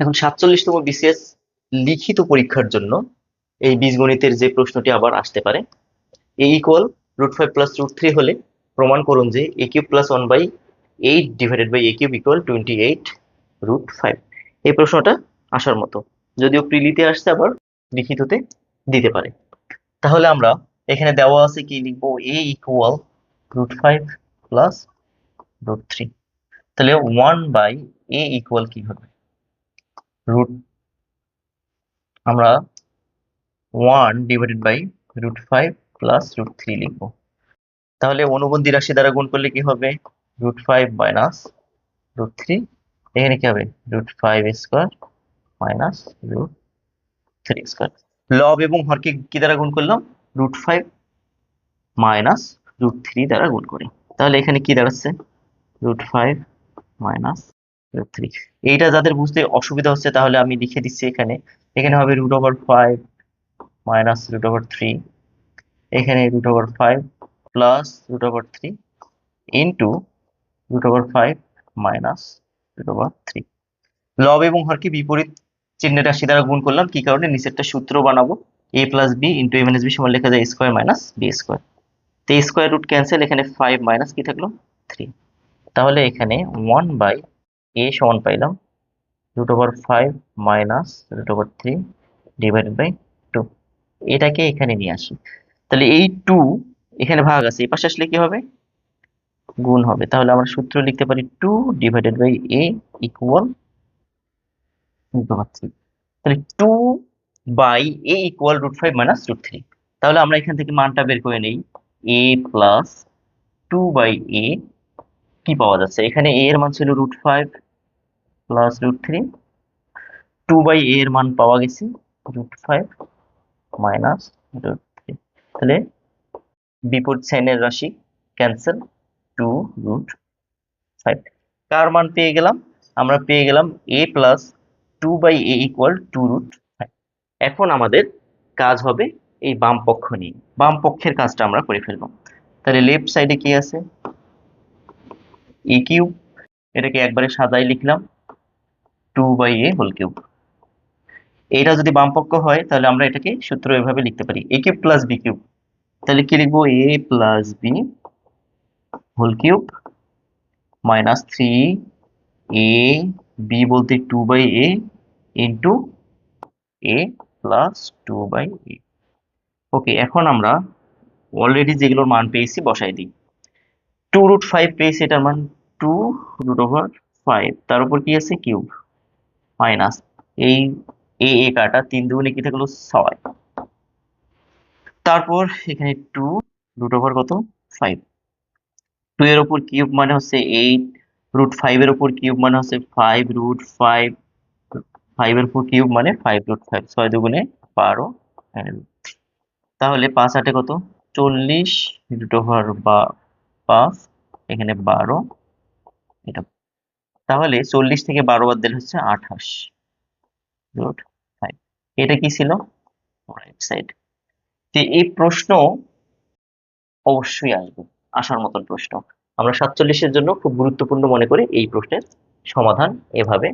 এখন সাতচল্লিশতম বিসিএস লিখিত পরীক্ষার জন্য এই বীজগণিতের যে প্রশ্নটি আবার আসতে পারে a equal root five plus root three হলে প্রমাণ করুন যে a cube plus one by eight divided by a cube equal twenty eight root five এই প্রশ্নটা আসার মতো, যদিও প্রিলিতে আসছে, আবার লিখিততে দিতে পারে। তাহলে আমরা এখানে দেওয়া আছে কি লিখব? A equal root five plus root three তাহলে ওয়ান বাই এ ইকুয়াল কি হবে? রুট আমরা one divided by root five plus root three লিখব। তাহলে অনুবন্ধী রাশি দ্বারা গুণ করলে কি হবে? Root five minus root three এখানে কি হবে? Root five square minus root three square লব এবং হরকে কি দ্বারা গুণ করলাম? Root five minus root three দ্বারা গুণ করি। তাহলে এখানে কি দাঁড়াচ্ছে? Root five minus root three এইটা যাদের বুঝতে অসুবিধা হচ্ছে, তাহলে আমি লিখে দিচ্ছি এখানে। এখানে হবে root over five minus root over three এখানে root over five plus root over three into root over five minus root over three লব এবং হরকে বিপরীত চিহ্নের রাশি দ্বারা গুণ করলাম, কি কারণে? নিচেরটা সূত্র বানাবো। A plus b into a minus b সমান লেখা যায় স্কোয়ার মাইনাস বি স্কোয়ার তো স্কোয়ার রুট ক্যান্সেল এখানে ফাইভ মাইনাস কি থাকল? থ্রি তাহলে এখানে ওয়ান বাই এ সমান পাইলাম root over five minus root over three divided by two এটাকে এখানে নিয়ে আসি। তাহলে এই টু এখানে ভাগ আছে, এই পাশে আসলে কি হবে? গুণ হবে। তাহলে আমরা সূত্র লিখতে পারি two divided by a equal root over three তাহলে two by a equal root five minus root three তাহলে আমরা এখান থেকে মানটা বের করে নেই। A plus two by a কি পাওয়া যাচ্ছে? এখানে এ এর মান ছিল root five plus root three two by a এর মান পাওয়া গেছে root five minus root three তাহলে বিপরীত সাইনের রাশি ক্যান্সেল টু রুট ফাইভ কার মান পেয়ে গেলাম? আমরা পেয়ে গেলাম a plus two by a equal two root five এখন আমাদের কাজ হবে এই বাম পক্ষ নিয়ে। বাম পক্ষের কাজটা আমরা করে ফেলব। তাহলে লেফট সাইডে কি আছে? এ কিউব এটাকে একবারে সাদাই লিখলাম। Two by a whole cube এটা যদি বাম পক্ষ হয়, তাহলে আমরা এটাকে সূত্র এভাবে লিখতে পারি। A cube plus b cube তাহলে কি লিখব? A plus b whole cube minus three a b বলতে two by a into a plus two by a okay এখন আমরা অলরেডি যেগুলোর মান পেয়েছি বসাই দিই। টু রুট ফাইভ পেয়েছি, এটার মান টু রুট ওভার ফাইভ তার উপর কি আছে? কিউব মাইনাস এই এ এ কাটা তিন দুগুণে কি থাকল ছয়। তারপর এখানে টু রুট ওভার কত? ফাইভ টু এর উপর কিউব মানে হচ্ছে এইট রুট ফাইভ এর উপর কিউব মানে হচ্ছে ফাইভ রুট ফাইভ ফাইভ এর উপর কিউব মানে ফাইভ রুট ফাইভ ছয় দুগুণে বারো তাহলে পাঁচ আটে কত? চল্লিশ রুট ওভার বা পাঁচ এখানে বারো। এটা তাহলে চল্লিশ থেকে বারো বাদ দিলে হচ্ছে আঠাশ। রুট ফাইভ এটা কি ছিল? রাইট সাইড যে এই প্রশ্ন অবশ্যই আসবে, আসার মতন প্রশ্ন। আমরা সাতচল্লিশের জন্য খুব গুরুত্বপূর্ণ মনে করি এই প্রশ্নের সমাধান এভাবে